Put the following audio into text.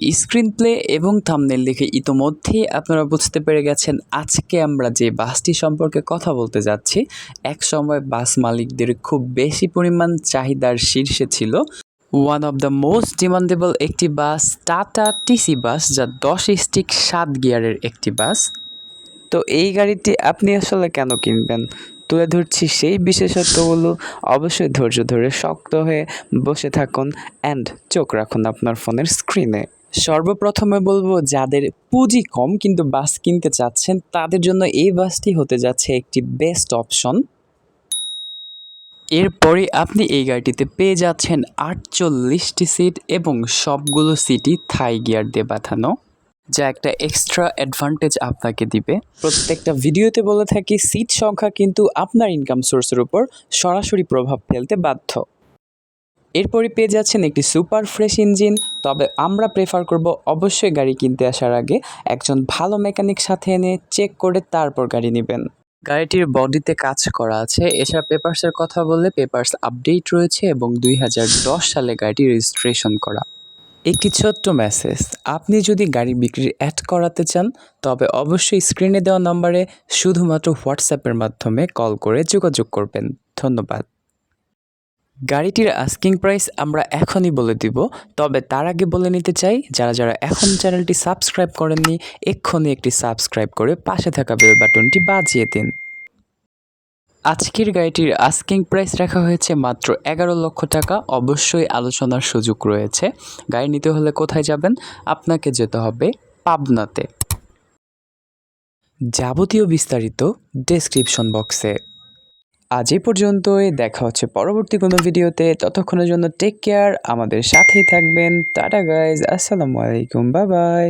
screen play এবং thumbnail দেখে ইতোমধ্যেই আপনারা বুঝতে পেরে গেছেন আজকে আমরা যে বাসটি সম্পর্কে কথা বলতে যাচ্ছি, এক সময় বাস মালিকদের খুব বেশি পরিমাণ চাহিদার শীর্ষে ছিল। One of the most demandable একটি বাস টাটা টিসি বাস, যা দশ স্টিক সাত গিয়ারের একটি বাস। তো এই গাড়িটি আপনি আসলে কেন কিনবেন? তুলে ধরছি সেই বিশেষত্বগুলো। অবশ্যই ধৈর্য ধরে শক্ত হয়ে বসে থাকুন অ্যান্ড চোখ রাখুন আপনার ফোনের স্ক্রিনে সর্বপ্রথমে বলব, যাদের পুঁজি কম কিন্তু বাস কিনতে চাচ্ছেন, তাদের জন্য এই বাসটি হতে যাচ্ছে একটি বেস্ট অপশন এরপরে আপনি এই গাড়িটিতে পেয়ে যাচ্ছেন আটচল্লিশটি সিট এবং সবগুলো সিটই থাই গিয়ার দিয়ে বাঁধানো, যা একটা এক্সট্রা অ্যাডভান্টেজ আপনাকে দিবে। প্রত্যেকটা ভিডিওতে বলে থাকি সিট সংখ্যা কিন্তু আপনার ইনকাম সোর্সের উপর সরাসরি প্রভাব ফেলতে বাধ্য। এরপরে পেয়ে যাচ্ছেন একটি সুপার ফ্রেশ ইঞ্জিন। তবে আমরা প্রেফার করব অবশ্যই গাড়ি কিনতে আসার আগে একজন ভালো মেকানিক সাথে এনে চেক করে তারপর গাড়ি নেবেন। গাড়িটির বডিতে কাজ করা আছে। এছাড়া পেপার্সের কথা বললে পেপার্স আপডেট রয়েছে এবং দুই হাজার দশ সালে গাড়িটি রেজিস্ট্রেশন করা। একটি ছোট্ট মেসেজ আপনি যদি গাড়ি বিক্রির অ্যাড করাতে চান, তবে অবশ্যই স্ক্রিনে দেওয়া নম্বরে শুধুমাত্র হোয়াটসঅ্যাপের মাধ্যমে কল করে যোগাযোগ করবেন। ধন্যবাদ। গাড়িটির আস্কিং প্রাইস আমরা এখনই বলে দিব, তবে তার আগে বলে নিতে চাই, যারা যারা এখন চ্যানেলটি সাবস্ক্রাইব করেননি, এক্ষুনি একটি সাবস্ক্রাইব করে পাশে থাকা বেল বাটনটি বাজিয়ে দিন। আজকের গাড়িটির আস্কিং প্রাইস রাখা হয়েছে মাত্র এগারো লক্ষ টাকা, অবশ্যই আলোচনার সুযোগ রয়েছে। গাড়ি নিতে হলে কোথায় যাবেন? আপনাকে যেতে হবে পাবনাতে। যাবতীয় বিস্তারিত ডেসক্রিপশন বক্সে আজ এই পর্যন্তই। দেখা হচ্ছে পরবর্তী কোনো ভিডিওতে। ততক্ষণের জন্য টেক কেয়ার আমাদের সাথেই থাকবেন। টাটা গাইজ আসসালামু আলাইকুম। বা বাই